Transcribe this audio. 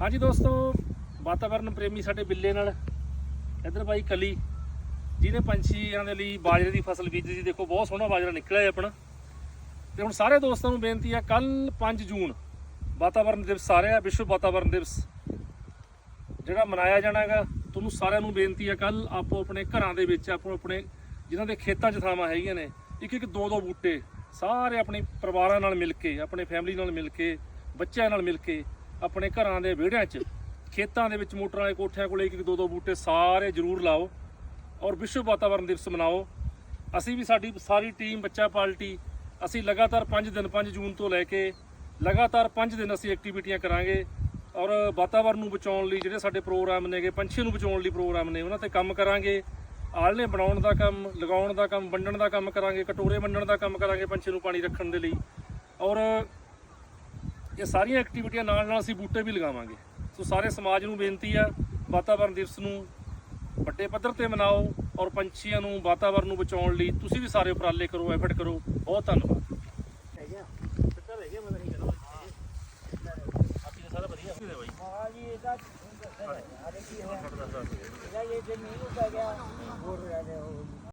ਹਾਂਜੀ ਦੋਸਤੋ, ਵਾਤਾਵਰਨ ਪ੍ਰੇਮੀ ਸਾਡੇ ਬਿੱਲੇ ਨਾਲ। ਇੱਧਰ ਬਾਈ ਕਲੀ ਜਿਹਨੇ ਪੰਛੀਆਂ ਦੇ ਲਈ ਬਾਜਰੇ ਦੀ ਫਸਲ ਬੀਜੀ ਸੀ। ਦੇਖੋ, ਬਹੁਤ ਸੋਹਣਾ ਬਾਜਰਾ ਨਿਕਲਿਆ ਹੈ ਆਪਣਾ। ਤੇ ਹੁਣ ਸਾਰੇ ਦੋਸਤਾਂ ਨੂੰ ਬੇਨਤੀ ਹੈ ਕੱਲ 5 ਜੂਨ, ਵਾਤਾਵਰਨ ਦਿਵਸ ਸਾਰੇ ਵਿਸ਼ਵ ਵਾਤਾਵਰਨ ਦਿਵਸ, ਜਿਹੜਾ ਮਨਾਇਆ ਜਾਣਾਗਾ, ਤੁਹਾਨੂੰ ਸਾਰਿਆਂ ਨੂੰ ਬੇਨਤੀ ਹੈ ਕੱਲ ਆਪੋ ਆਪਣੇ ਘਰਾਂ ਦੇ ਵਿੱਚ, ਆਪੋ ਆਪਣੇ ਜਿਨ੍ਹਾਂ ਦੇ ਖੇਤਾਂ 'ਚ ਥਾਵਾਂ ਹੈਗੀਆਂ ਨੇ ਇੱਕ ਇੱਕ ਦੋ ਦੋ ਬੂਟੇ, ਸਾਰੇ ਆਪਣੇ ਪਰਿਵਾਰਾਂ ਨਾਲ ਮਿਲ ਕੇ, ਆਪਣੇ ਫੈਮਿਲੀ ਨਾਲ ਮਿਲ ਕੇ, ਬੱਚਿਆਂ ਨਾਲ ਮਿਲ ਕੇ ਆਪਣੇ ਘਰਾਂ ਦੇ ਵਿਹੜਿਆਂ 'ਚ, ਖੇਤਾਂ ਦੇ ਵਿੱਚ ਮੋਟਰਾਂ ਵਾਲੇ ਕੋਠਿਆਂ ਕੋਲੇ ਇੱਕ ਇੱਕ ਦੋ ਦੋ ਬੂਟੇ ਸਾਰੇ ਜ਼ਰੂਰ ਲਾਓ ਔਰ ਵਿਸ਼ਵ ਵਾਤਾਵਰਨ ਦਿਵਸ ਮਨਾਓ। ਅਸੀਂ ਵੀ ਸਾਡੀ ਸਾਰੀ ਟੀਮ ਬੱਚਾ ਪਾਰਟੀ ਅਸੀਂ ਲਗਾਤਾਰ 5 ਦਿਨ 5 ਜੂਨ ਤੋਂ ਲੈ ਕੇ ਲਗਾਤਾਰ 5 ਦਿਨ ਅਸੀਂ ਐਕਟੀਵਿਟੀਆਂ ਕਰਾਂਗੇ ਔਰ ਵਾਤਾਵਰਨ ਨੂੰ ਬਚਾਉਣ ਲਈ ਜਿਹੜੇ ਸਾਡੇ ਪ੍ਰੋਗਰਾਮ ਨੇਗੇ ਪੰਛੀਆਂ ਨੂੰ ਬਚਾਉਣ ਲਈ ਪ੍ਰੋਗਰਾਮ ਨੇ, ਉਹਨਾਂ ਤੇ ਕੰਮ ਕਰਾਂਗੇ। ਆਲਣੇ ਬਣਾਉਣ ਦਾ ਕੰਮ, ਲਗਾਉਣ ਦਾ ਕੰਮ, ਵੰਡਣ ਦਾ ਕੰਮ ਕਰਾਂਗੇ, ਕਟੋਰੇ ਵੰਡਣ ਦਾ ਕੰਮ ਕਰਾਂਗੇ ਪੰਛੀ ਨੂੰ ਪਾਣੀ ਰੱਖਣ ਦੇ ਲਈ। ਔਰ ਇਹ ਸਾਰੀਆਂ ਐਕਟੀਵਿਟੀਆਂ ਨਾਲ ਨਾਲ ਅਸੀਂ ਬੂਟੇ ਵੀ ਲਗਾਵਾਂਗੇ। ਸੋ ਸਾਰੇ ਸਮਾਜ ਨੂੰ ਬੇਨਤੀ ਆ, ਵਾਤਾਵਰਨ ਦਿਵਸ ਨੂੰ ਵੱਡੇ ਪੱਧਰ ਤੇ ਮਨਾਓ ਔਰ ਪੰਛੀਆਂ ਨੂੰ ਵਾਤਾਵਰਨ ਨੂੰ ਬਚਾਉਣ ਲਈ ਤੁਸੀਂ ਵੀ ਸਾਰੇ ਉਪਰਾਲੇ ਕਰੋ ਐਫਰਟ ਕਰੋ। ਬਹੁਤ ਧੰਨਵਾਦ। ਇਹਦਾ ਇਹ ਜੇ ਮੀਂਹ ਪੈ ਗਿਆ ਹੋਰ ਰਹਿ ਗਿਆ